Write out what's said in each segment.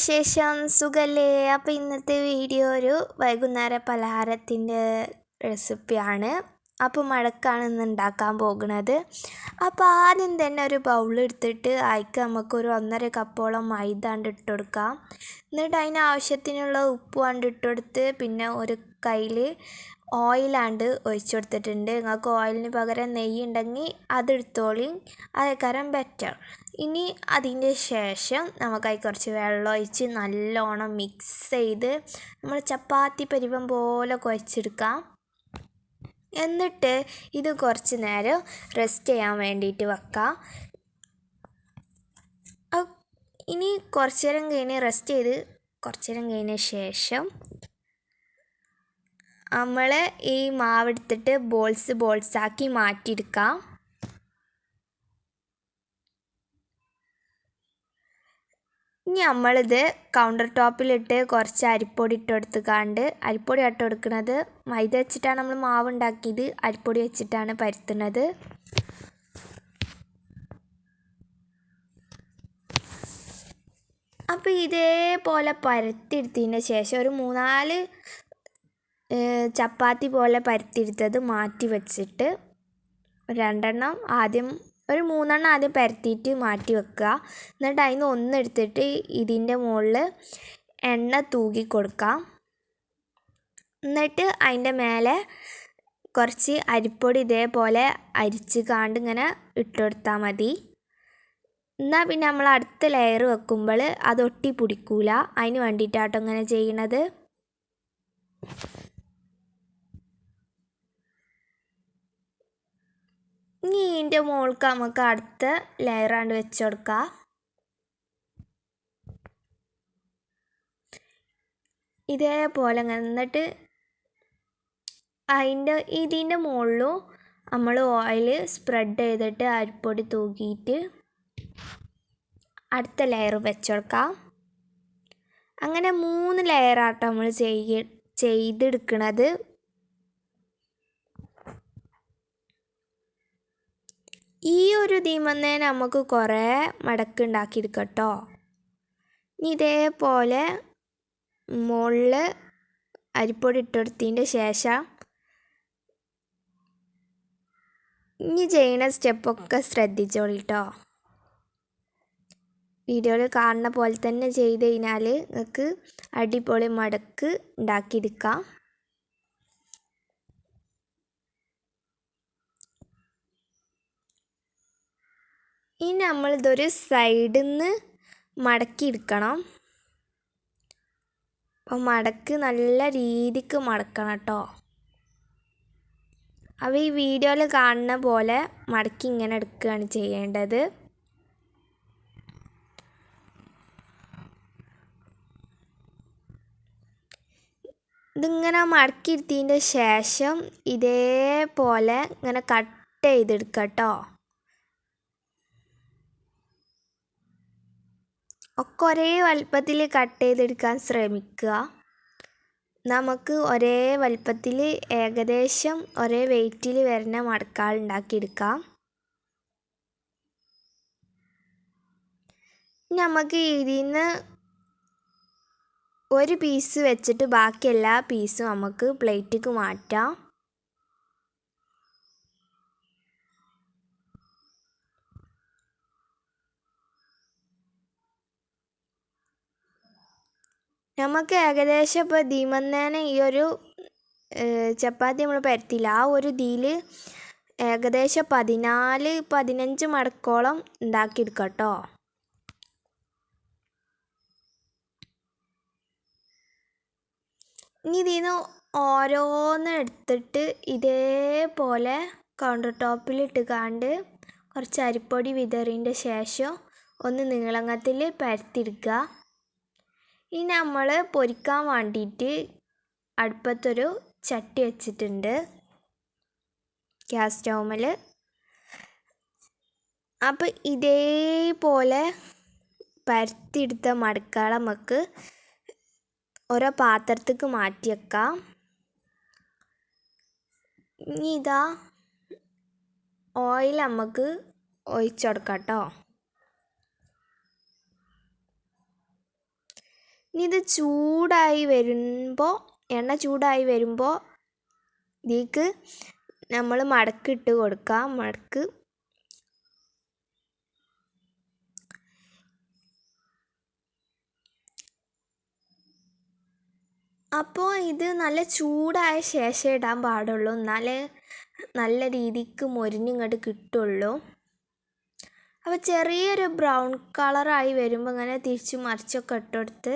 വിശേഷം? സുഖല്ലേ? അപ്പോൾ ഇന്നത്തെ വീഡിയോ ഒരു വൈകുന്നേര പലഹാരത്തിന്റെ റെസിപ്പിയാണ് അപ്പോൾ മഴക്കാണെന്ന് ഉണ്ടാക്കാൻ പോകുന്നത്. അപ്പോൾ ആദ്യം തന്നെ ഒരു ബൗൾ എടുത്തിട്ട് അതിക്ക് നമുക്കൊരു ഒന്നര കപ്പോളം മൈദ കണ്ട് ഇട്ട് കൊടുക്കാം. എന്നിട്ട് അതിന് ആവശ്യത്തിനുള്ള ഉപ്പ് കണ്ട് ഇട്ട് കൊടുത്ത് പിന്നെ ഒരു കയ്യിൽ ഓയിലാണ്ട് ഒഴിച്ചു കൊടുത്തിട്ടുണ്ട്. നിങ്ങൾക്ക് ഓയിലിന് പകരം നെയ്യ് ഉണ്ടെങ്കിൽ അതെടുത്തോളി അതേക്കാരം ബെറ്റർ ഇനി അതിന്റെ ശേഷം നമുക്കായി കുറച്ച് വെള്ളം ഒഴിച്ച് നല്ലോണം മിക്സ് ചെയ്ത് നമ്മൾ ചപ്പാത്തി പരിവം പോലെ കുഴച്ചെടുക്കാം. എന്നിട്ട് ഇത് കുറച്ച് നേരം റെസ്റ്റ് ചെയ്യാൻ വേണ്ടിയിട്ട് വെക്കാം. ഇനി കുറച്ച് നേരം കഴിഞ്ഞ് റെസ്റ്റ് ചെയ്ത് കുറച്ച് നേരം കഴിഞ്ഞ ശേഷം നമ്മൾ ഈ മാവെടുത്തിട്ട് ബോൾസ് ബോൾസാക്കി മാറ്റിയെടുക്കാം. ഇനി നമ്മളിത് കൗണ്ടർ ടോപ്പിലിട്ട് കുറച്ച് അരിപ്പൊടി ഇട്ട് കൊടുത്തുകാണ്ട് അരിപ്പൊടി ഇട്ട് കൊടുക്കുന്നത് മൈദ വെച്ചിട്ടാണ് നമ്മൾ മാവ് ഉണ്ടാക്കിയത് അരിപ്പൊടി വെച്ചിട്ടാണ് പരത്തുന്നത്. അപ്പോൾ ഇതേപോലെ പരത്തിയെടുത്തതിന് ശേഷം ഒരു മൂന്നാൽ ചപ്പാത്തി പോലെ പരത്തിയെടുത്തത് മാറ്റി വെച്ചിട്ട് രണ്ടെണ്ണം ആദ്യം ഒരു മൂന്നെണ്ണം ആദ്യം പരത്തിയിട്ട് മാറ്റി വെക്കുക. എന്നിട്ട് അതിന് ഒന്നെടുത്തിട്ട് ഇതിന്റെ മുകളിൽ എണ്ണ തൂകി കൊടുക്കാം. എന്നിട്ട് അതിന്റെ മേലെ കുറച്ച് അരിപ്പൊടി ഇതേപോലെ അരിച്ച് കാണ്ട് ഇങ്ങനെ ഇട്ടുകൊടുത്താൽ മതി. എന്നാൽ പിന്നെ നമ്മൾ അടുത്ത ലെയർ വെക്കുമ്പോൾ അത് ഒട്ടി പിടിക്കൂല. അതിന് വേണ്ടിയിട്ടാട്ടോ ഇങ്ങനെ ചെയ്യണത്. ഇനി ഇതിന്റെ നമുക്ക് അടുത്ത ലെയറാണ്ട് വെച്ച് കൊടുക്കാം. ഇതേപോലെ എന്നിട്ട് അതിന്റെ ഇതിന്റെ മുകളിലും നമ്മൾ ഓയിൽ സ്പ്രെഡ് ചെയ്തിട്ട് അരിപ്പൊടി തൂക്കിയിട്ട് അടുത്ത ലെയർ വെച്ചെടുക്കാം അങ്ങനെ മൂന്ന് ലെയറാട്ടോ നമ്മൾ ചെയ്യ ചെയ്തെടുക്കണത്. ഈ ഒരു തീമന്നേ നമുക്ക് കുറേ മടക്ക് ഉണ്ടാക്കിയെടുക്കാം കേട്ടോ ഇനി ഇതേപോലെ മുകളിൽ അരിപ്പൊടി ഇട്ടെടുത്തതിന്റെ ശേഷം ഇനി ചെയ്യുന്ന സ്റ്റെപ്പൊക്കെ ശ്രദ്ധിച്ചോളി കേട്ടോ വീഡിയോയിൽ കാണുന്ന പോലെ തന്നെ ചെയ്ത് കഴിഞ്ഞാൽ നിങ്ങൾക്ക് അടിപൊളി മടക്ക് ഉണ്ടാക്കിയെടുക്കാം ഇനി നമ്മളിതൊരു സൈഡിൽ നിന്ന് മടക്കി എടുക്കണം അപ്പോൾ മടക്ക് നല്ല രീതിക്ക് മടക്കണം കേട്ടോ അപ്പോൾ ഈ വീഡിയോയിൽ കാണുന്ന പോലെ മടക്കി ഇങ്ങനെ എടുക്കുകയാണ് ചെയ്യേണ്ടത്. ഇതിങ്ങനെ മടക്കിയിരുത്തിന്റെ ശേഷം ഇതേപോലെ ഇങ്ങനെ കട്ട് ചെയ്തെടുക്കാം കേട്ടോ ഒക്കെ ഒരേ വലുപ്പത്തിൽ കട്ട് ചെയ്തെടുക്കാൻ ശ്രമിക്കുക. നമുക്ക് ഒരേ വലുപ്പത്തിൽ ഏകദേശം ഒരേ വെയിറ്റിൽ വരുന്ന മടക്കാൾ ഉണ്ടാക്കിയെടുക്കാം. നമുക്ക് ഇതിൽ നിന്ന് ഒരു പീസ് വെച്ചിട്ട് ബാക്കി എല്ലാ പീസും നമുക്ക് പ്ലേറ്റിക്ക് മാറ്റാം. നമുക്ക് ഏകദേശം ഇപ്പോൾ ദീമന്നേനെ ഈ ഒരു ചപ്പാത്തി നമ്മൾ പരത്തില്ല ആ ഒരു ഇതിൽ ഏകദേശം പതിനാല് പതിനഞ്ച് മടക്കോളം ഉണ്ടാക്കിയെടുക്കാം കേട്ടോ. ഇനി ഇതിൽ നിന്ന് ഓരോന്ന് എടുത്തിട്ട് ഇതേപോലെ കൗണ്ടർ ടോപ്പിലിട്ട് കാണ്ട് കുറച്ച് അരിപ്പൊടി വിതറിന്റെ ശേഷം ഒന്ന് നീളങ്ങത്തിൽ പരത്തിയെടുക്കുക. ഇനി നമ്മൾ പൊരിക്കാൻ വേണ്ടിയിട്ട് അടുപ്പത്തൊരു ചട്ടി വെച്ചിട്ടുണ്ട്. ഗ്യാസ് സ്റ്റൗമിൽ അപ്പോൾ ഇതേപോലെ പരത്തിയെടുത്ത മടക്കാള നമുക്ക് ഓരോ പാത്രത്തേക്ക് മാറ്റി വെക്കാം. ഇനി ഇതാ ഓയിൽ നമുക്ക് ഒഴിച്ചു കൊടുക്കാം കേട്ടോ ഇനി ഇത് ചൂടായി വരുമ്പോൾ എണ്ണ ചൂടായി വരുമ്പോൾ ഇതിക്ക് നമ്മൾ മടക്കിട്ട് കൊടുക്കാം. മടക്ക്. അപ്പോൾ ഇത് നല്ല ചൂടായ ശേഷം ഇടാൻ പാടുള്ളൂ. എന്നാലേ നല്ല രീതിക്ക് മൊരിഞ്ഞിങ്ങോട്ട് കിട്ടുള്ളൂ. അപ്പോൾ ചെറിയൊരു ബ്രൗൺ കളറായി വരുമ്പോൾ ഇങ്ങനെ തിരിച്ച് മറിച്ചൊക്കെ ഇട്ടെടുത്ത്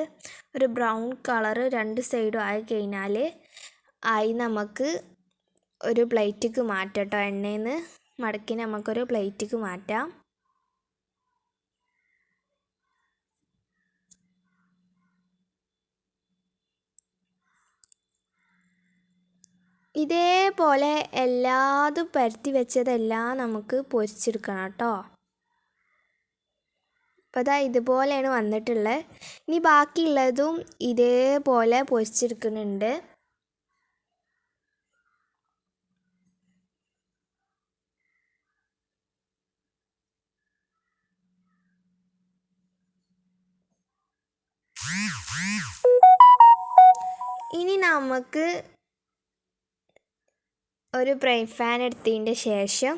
ഒരു ബ്രൗൺ കളർ രണ്ട് സൈഡും ആയി കഴിഞ്ഞാൽ ആയി നമുക്ക് ഒരു പ്ലേറ്റിക്ക് മാറ്റാം കേട്ടോ. എണ്ണയിൽ നിന്ന് മടക്കി നമുക്കൊരു പ്ലേറ്റിക്ക് മാറ്റാം. ഇതേപോലെ എല്ലാതും പരത്തി വെച്ചതെല്ലാം നമുക്ക് പൊരിച്ചെടുക്കണം കേട്ടോ. അപ്പോൾ അതാ ഇതുപോലെയാണ് വന്നിട്ടുള്ളത്. ഇനി ബാക്കിയുള്ളതും ഇതേപോലെ പൊരിച്ചെടുക്കുന്നുണ്ട്. ഇനി നമുക്ക് ഒരു ഫ്രൈ ഫാൻ എടുത്തതിന്റെ ശേഷം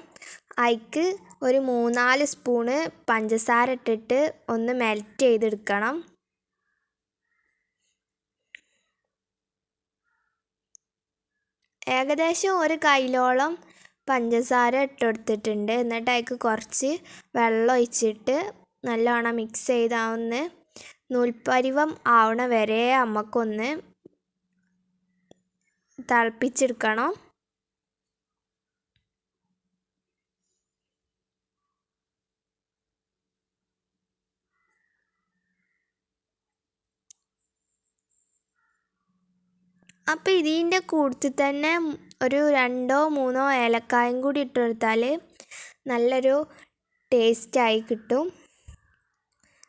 അതിക്ക് ഒരു മൂന്നാൽ സ്പൂണ് പഞ്ചസാര ഇട്ടിട്ട് ഒന്ന് മെൽറ്റ് ചെയ്തെടുക്കണം. ഏകദേശം ഒരു കൈലോളം പഞ്ചസാര ഇട്ടെടുത്തിട്ടുണ്ട്. എന്നിട്ട് അതിക്ക് കുറച്ച് വെള്ളം ഒഴിച്ചിട്ട് നല്ലോണം മിക്സ് ചെയ്താവുന്ന നൂൽപ്പരിവം ആവണ വരെ നമുക്കൊന്ന് തിളപ്പിച്ചെടുക്കണം. അപ്പോൾ ഇതിന്റെ കൂട്ടത്തിൽ തന്നെ ഒരു രണ്ടോ മൂന്നോ ഏലക്കായും കൂടി ഇട്ട് കൊടുത്താൽ നല്ലൊരു ടേസ്റ്റായി കിട്ടും.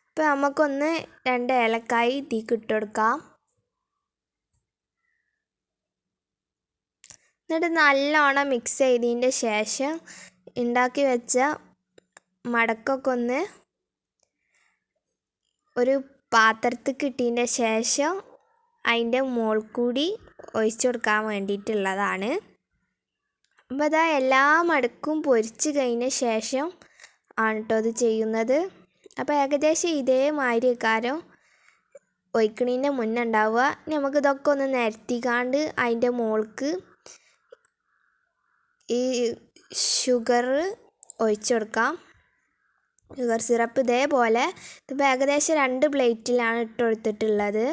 അപ്പോൾ നമുക്കൊന്ന് രണ്ട് ഏലക്കായി ഇതിലേക്ക് ഇട്ട് കൊടുക്കാം. എന്നിട്ട് നല്ലോണം മിക്സ് ചെയ്തതിന്റെ ശേഷം ഉണ്ടാക്കി വെച്ച മടക്കൊക്കെ ഒന്ന് ഒരു പാത്രത്തിൽ കിട്ടിയതിന്റെ ശേഷം അതിന്റെ മുകൾ കൂടി ഒഴിച്ചു കൊടുക്കാൻ വേണ്ടിയിട്ടുള്ളതാണ്. അപ്പോൾ അതാ എല്ലാ മടക്കും പൊരിച്ച് കഴിഞ്ഞ ശേഷം ആണ് കേട്ടോ അത് ചെയ്യുന്നത്. അപ്പോൾ ഏകദേശം ഇതേമാതിരി കാരം ഒഴിക്കണീന്റെ മുന്നേ ഉണ്ടാവുക. നമുക്കിതൊക്കെ ഒന്ന് നിരത്തിക്കാണ്ട് അതിന്റെ മോൾക്ക് ഈ ഷുഗർ ഒഴിച്ചു കൊടുക്കാം. ഷുഗർ സിറപ്പ് ഇതേപോലെ. ഇതിപ്പോൾ ഏകദേശം രണ്ട് പ്ലേറ്റിലാണ് ഇട്ട് കൊടുത്തിട്ടുള്ളത്.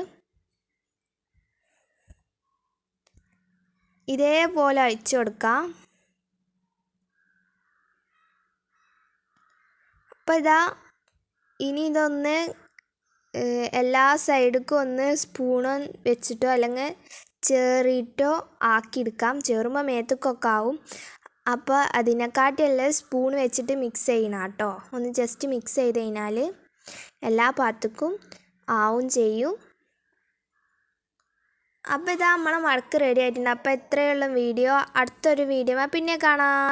ഇതേപോലെ അഴിച്ചു കൊടുക്കാം. അപ്പോൾ ഇതാ ഇനി ഇതൊന്ന് എല്ലാ സൈഡിക്കും ഒന്ന് സ്പൂണ് വെച്ചിട്ടോ അല്ലെങ്കിൽ ചേറിയിട്ടോ ആക്കിയെടുക്കാം. ചേറുമ്പോൾ മേത്തക്കൊക്കെ ആവും. അപ്പോൾ അതിനെക്കാട്ടിയല്ല സ്പൂൺ വെച്ചിട്ട് മിക്സ് ചെയ്യണം കേട്ടോ. ഒന്ന് ജസ്റ്റ് മിക്സ് ചെയ്ത് കഴിഞ്ഞാൽ എല്ലാ പാത്രക്കും ആവും ചെയ്യും. അപ്പോൾ ഇതാ നമ്മളെ മടക്ക് റെഡി ആയിട്ടുണ്ട്. അപ്പോൾ ഇത്രയുള്ള വീഡിയോ. അടുത്തൊരു വീഡിയോ. പിന്നെ കാണാം.